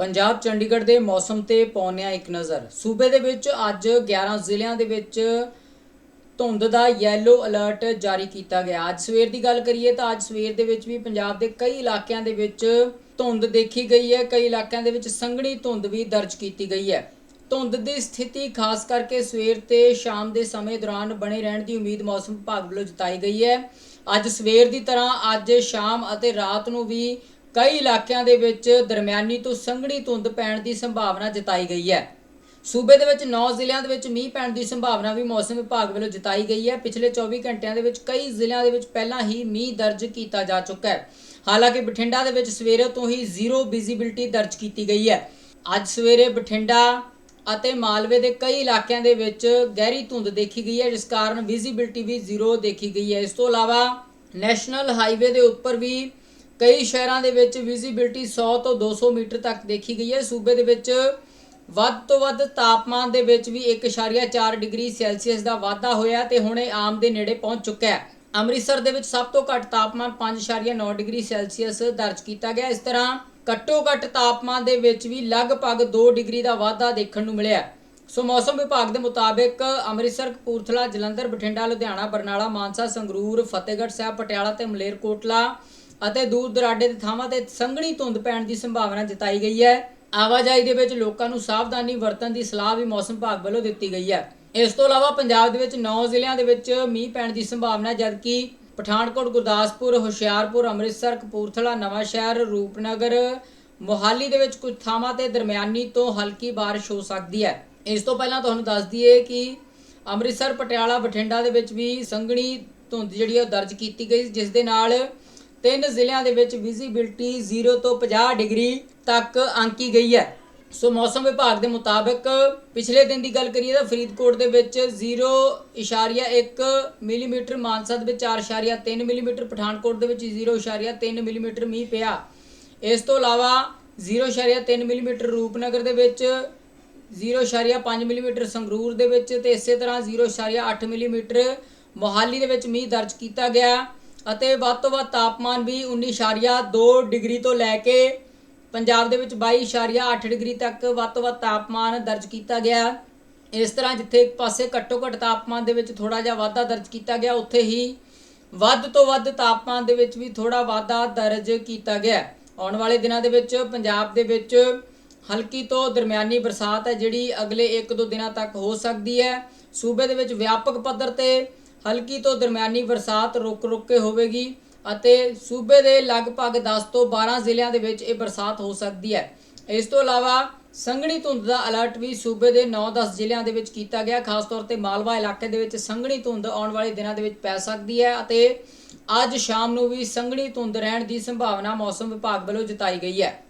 ਪੰਜਾਬ ਚੰਡੀਗੜ੍ਹ ਦੇ ਮੌਸਮ ਤੇ ਪਾਉਂਦਿਆਂ ਇੱਕ ਨਜ਼ਰ। ਸੂਬੇ ਦੇ ਵਿੱਚ ਅੱਜ 11 ਜ਼ਿਲ੍ਹਿਆਂ ਦੇ ਵਿੱਚ ਧੁੰਦ ਦਾ ਯੈਲੋ ਅਲਰਟ ਜਾਰੀ ਕੀਤਾ ਗਿਆ। ਅੱਜ ਸਵੇਰ ਦੀ ਗੱਲ ਕਰੀਏ ਤਾਂ ਅੱਜ ਸਵੇਰ ਦੇ ਵਿੱਚ ਵੀ ਪੰਜਾਬ ਦੇ ਕਈ ਇਲਾਕਿਆਂ ਦੇ ਵਿੱਚ ਧੁੰਦ ਦੇਖੀ ਗਈ ਹੈ। ਕਈ ਇਲਾਕਿਆਂ ਦੇ ਵਿੱਚ ਸੰਘਣੀ ਧੁੰਦ ਵੀ ਦਰਜ ਕੀਤੀ ਗਈ ਹੈ। ਧੁੰਦ ਦੀ ਸਥਿਤੀ ਖਾਸ ਕਰਕੇ ਸਵੇਰ ਤੇ ਸ਼ਾਮ ਦੇ ਸਮੇਂ ਦੌਰਾਨ ਬਣੇ ਰਹਿਣ ਦੀ ਉਮੀਦ ਮੌਸਮ ਵਿਭਾਗ ਵੱਲੋਂ ਜਤਾਈ ਗਈ ਹੈ। ਅੱਜ ਸਵੇਰ ਦੀ ਤਰ੍ਹਾਂ ਅੱਜ ਸ਼ਾਮ ਅਤੇ ਰਾਤ ਨੂੰ ਵੀ ਕਈ ਇਲਾਕਿਆਂ ਦੇ ਵਿੱਚ ਦਰਮਿਆਨੀ ਤੋਂ ਸੰਘਣੀ ਧੁੰਦ ਪੈਣ ਦੀ ਸੰਭਾਵਨਾ ਜਤਾਈ ਗਈ ਹੈ। ਸੂਬੇ ਦੇ ਵਿੱਚ 9 ਜ਼ਿਲ੍ਹਿਆਂ ਦੇ ਵਿੱਚ ਮੀਂਹ ਪੈਣ ਦੀ ਸੰਭਾਵਨਾ ਵੀ ਮੌਸਮ ਵਿਭਾਗ ਵੱਲੋਂ ਜਤਾਈ ਗਈ ਹੈ। ਪਿਛਲੇ 24 ਘੰਟਿਆਂ ਦੇ ਵਿੱਚ ਕਈ ਜ਼ਿਲ੍ਹਿਆਂ ਦੇ ਵਿੱਚ ਪਹਿਲਾਂ ਹੀ ਮੀਂਹ ਦਰਜ ਕੀਤਾ ਜਾ ਚੁੱਕਾ ਹੈ। ਹਾਲਾਂਕਿ ਬਠਿੰਡਾ ਦੇ ਵਿੱਚ ਸਵੇਰੇ ਤੋਂ ਹੀ ਜ਼ੀਰੋ ਵਿਜ਼ਿਬਿਲਟੀ ਦਰਜ ਕੀਤੀ ਗਈ ਹੈ। ਅੱਜ ਸਵੇਰੇ ਬਠਿੰਡਾ ਅਤੇ ਮਾਲਵੇ ਦੇ ਕਈ ਇਲਾਕਿਆਂ ਦੇ ਵਿੱਚ ਗਹਿਰੀ ਧੁੰਦ ਦੇਖੀ ਗਈ ਹੈ, ਜਿਸ ਕਾਰਨ ਵਿਜ਼ਿਬਿਲਟੀ ਵੀ ਜ਼ੀਰੋ ਦੇਖੀ ਗਈ ਹੈ। ਇਸ ਤੋਂ ਇਲਾਵਾ ਨੈਸ਼ਨਲ ਹਾਈਵੇ ਦੇ ਉੱਪਰ ਵੀ ਕਈ ਸ਼ਹਿਰਾਂ ਦੇ ਵਿੱਚ ਵਿਜ਼ਿਬਿਲਟੀ 100 ਤੋਂ 200 ਮੀਟਰ ਤੱਕ ਦੇਖੀ ਗਈ ਹੈ। ਸੂਬੇ ਦੇ ਵਿੱਚ ਵੱਧ ਤੋਂ ਵੱਧ ਤਾਪਮਾਨ ਦੇ ਵਿੱਚ ਵੀ 1.4 ਡਿਗਰੀ ਸੈਲਸੀਅਸ ਦਾ ਵਾਧਾ ਹੋਇਆ ਤੇ ਹੁਣ ਇਹ ਆਮ ਦੇ ਨੇੜੇ ਪਹੁੰਚ ਚੁੱਕਾ ਹੈ। ਅੰਮ੍ਰਿਤਸਰ ਦੇ ਵਿੱਚ ਸਭ ਤੋਂ ਘੱਟ ਤਾਪਮਾਨ 5.9 ਡਿਗਰੀ ਸੈਲਸੀਅਸ ਦਰਜ ਕੀਤਾ ਗਿਆ। ਇਸ ਤਰ੍ਹਾਂ ਘੱਟੋ ਘੱਟ ਤਾਪਮਾਨ ਦੇ ਵਿੱਚ ਵੀ ਲਗਭਗ 2 ਡਿਗਰੀ ਦਾ ਵਾਧਾ ਦੇਖਣ ਨੂੰ ਮਿਲਿਆ ਸੋ ਮੌਸਮ ਵਿਭਾਗ ਦੇ ਮੁਤਾਬਿਕ ਅੰਮ੍ਰਿਤਸਰ, ਕਪੂਰਥਲਾ, ਜਲੰਧਰ, ਬਠਿੰਡਾ, ਲੁਧਿਆਣਾ, ਬਰਨਾਲਾ, ਮਾਨਸਾ, ਸੰਗਰੂਰ, ਫਤਿਹਗੜ੍ਹ ਸਾਹਿਬ, ਪਟਿਆਲਾ ਤੇ ਮਲੇਰਕੋਟਲਾ ਅਤੇ ਦੂਰ ਦਰਾਡੇ ਦੇ ਥਾਵਾਂ ਤੇ ਸੰਘਣੀ ਧੁੰਦ ਪੈਣ ਦੀ ਸੰਭਾਵਨਾ ਜਤਾਈ ਗਈ ਹੈ। ਆਵਾਜਾਈ ਦੇ ਵਿੱਚ ਲੋਕਾਂ ਨੂੰ ਸਾਵਧਾਨੀ ਵਰਤਣ ਦੀ ਸਲਾਹ ਵੀ ਮੌਸਮ ਵਿਭਾਗ ਵੱਲੋਂ ਦਿੱਤੀ ਗਈ ਹੈ। ਇਸ ਤੋਂ ਇਲਾਵਾ ਪੰਜਾਬ ਦੇ ਵਿੱਚ 9 ਜ਼ਿਲ੍ਹਿਆਂ ਦੇ ਵਿੱਚ ਮੀਂਹ ਪੈਣ ਦੀ ਸੰਭਾਵਨਾ, ਜਦਕਿ ਪਠਾਨਕੋਟ, ਗੁਰਦਾਸਪੁਰ, ਹੁਸ਼ਿਆਰਪੁਰ, ਅੰਮ੍ਰਿਤਸਰ, ਕਪੂਰਥਲਾ, ਨਵਾਂਸ਼ਹਿਰ, ਰੂਪਨਗਰ, ਮੋਹਾਲੀ ਦੇ ਵਿੱਚ ਕੁਝ ਥਾਵਾਂ ਤੇ ਦਰਮਿਆਨੀ ਤੋਂ ਹਲਕੀ ਬਾਰਿਸ਼ ਹੋ ਸਕਦੀ ਹੈ। ਇਸ ਤੋਂ ਪਹਿਲਾਂ ਤੁਹਾਨੂੰ ਦੱਸ ਦਈਏ ਕਿ ਅੰਮ੍ਰਿਤਸਰ, ਪਟਿਆਲਾ, ਬਠਿੰਡਾ ਦੇ ਵਿੱਚ ਵੀ ਸੰਘਣੀ ਧੁੰਦ ਜਿਹੜੀ ਹੈ ਉਹ ਦਰਜ ਕੀਤੀ ਗਈ, ਜਿਸ ਦੇ ਨਾਲ ਤਿੰਨ ਜ਼ਿਲ੍ਹਿਆਂ ਦੇ ਵਿੱਚ ਵਿਜ਼ਿਬਿਲਟੀ 0 ਤੋਂ 50 ਡਿਗਰੀ ਤੱਕ ਅੰਕੀ ਗਈ ਹੈ। ਸੋ ਮੌਸਮ ਵਿਭਾਗ ਦੇ ਮੁਤਾਬਕ ਪਿਛਲੇ ਦਿਨ ਦੀ ਗੱਲ ਕਰੀਏ ਤਾਂ ਫਰੀਦਕੋਟ ਦੇ ਵਿੱਚ 0.1 ਮਿਲੀਮੀਟਰ ਮਾਨਸਾ ਦੇ ਵਿੱਚ 4.3 ਮਿਲੀਮੀਟਰ, ਪਠਾਨਕੋਟ ਦੇ ਵਿੱਚ 0.3 ਮਿਲੀਮੀਟਰ ਮੀਂਹ ਪਿਆ। ਇਸ ਤੋਂ ਇਲਾਵਾ 0.3 ਮਿਲੀਮੀਟਰ ਰੂਪਨਗਰ ਦੇ ਵਿੱਚ 0.5 ਮਿਲੀਮੀਟਰ ਸੰਗਰੂਰ ਦੇ ਵਿੱਚ ਤੇ ਇਸੇ ਤਰ੍ਹਾਂ 0.8 ਮਿਲੀਮੀਟਰ ਮੋਹਾਲੀ ਦੇ ਵਿੱਚ ਮੀਂਹ ਦਰਜ ਕੀਤਾ ਗਿਆ। ਅਤੇ ਵੱਧ ਤੋਂ ਵੱਧ ਤਾਪਮਾਨ ਵੀ 19.2 ਡਿਗਰੀ ਤੋਂ ਲੈ ਕੇ ਪੰਜਾਬ ਦੇ ਵਿੱਚ 22.8 ਡਿਗਰੀ ਤੱਕ ਵੱਧ ਤੋਂ ਵੱਧ ਤਾਪਮਾਨ ਦਰਜ ਕੀਤਾ ਗਿਆ। ਇਸ ਤਰ੍ਹਾਂ ਜਿੱਥੇ ਇੱਕ ਪਾਸੇ ਘੱਟੋ ਘੱਟ ਤਾਪਮਾਨ ਦੇ ਵਿੱਚ ਥੋੜਾ ਜਿਹਾ ਵਾਧਾ ਦਰਜ ਕੀਤਾ ਗਿਆ, ਉੱਥੇ ਹੀ ਵੱਧ ਤੋਂ ਵੱਧ ਤਾਪਮਾਨ ਦੇ ਵਿੱਚ ਵੀ ਥੋੜਾ ਵਾਧਾ ਦਰਜ ਕੀਤਾ ਗਿਆ। ਆਉਣ ਵਾਲੇ ਦਿਨਾਂ ਦੇ ਵਿੱਚ ਪੰਜਾਬ ਦੇ ਵਿੱਚ ਹਲਕੀ ਤੋਂ ਦਰਮਿਆਨੀ ਬਰਸਾਤ ਹੈ, ਜਿਹੜੀ ਅਗਲੇ 1-2 ਦਿਨਾਂ ਤੱਕ ਹੋ ਸਕਦੀ ਹੈ। ਸੂਬੇ ਦੇ ਵਿੱਚ ਵਿਆਪਕ ਪੱਧਰ ਤੇ ਹਲਕੀ ਤੋਂ ਦਰਮਿਆਨੀ ਬਰਸਾਤ ਰੁਕ-ਰੁਕ ਕੇ ਹੋਵੇਗੀ ਅਤੇ ਸੂਬੇ ਦੇ ਲਗਭਗ 10 ਤੋਂ 12 ਜ਼ਿਲ੍ਹਿਆਂ ਦੇ ਵਿੱਚ ਇਹ ਬਰਸਾਤ ਹੋ ਸਕਦੀ ਹੈ। ਇਸ ਤੋਂ ਇਲਾਵਾ ਸੰਘਣੀ ਧੁੰਦ ਦਾ ਅਲਰਟ ਵੀ ਸੂਬੇ ਦੇ 9-10 ਜ਼ਿਲ੍ਹਿਆਂ ਦੇ ਵਿੱਚ ਕੀਤਾ ਗਿਆ, ਖਾਸ ਤੌਰ ਤੇ ਮਾਲਵਾ ਇਲਾਕੇ ਦੇ ਵਿੱਚ ਸੰਘਣੀ ਧੁੰਦ ਆਉਣ ਵਾਲੇ ਦਿਨਾਂ ਦੇ ਵਿੱਚ ਪੈ ਸਕਦੀ ਹੈ ਅਤੇ ਅੱਜ ਸ਼ਾਮ ਨੂੰ ਵੀ ਸੰਘਣੀ ਧੁੰਦ ਰਹਿਣ ਦੀ ਸੰਭਾਵਨਾ ਮੌਸਮ ਵਿਭਾਗ ਵੱਲੋਂ ਜਤਾਈ ਗਈ ਹੈ।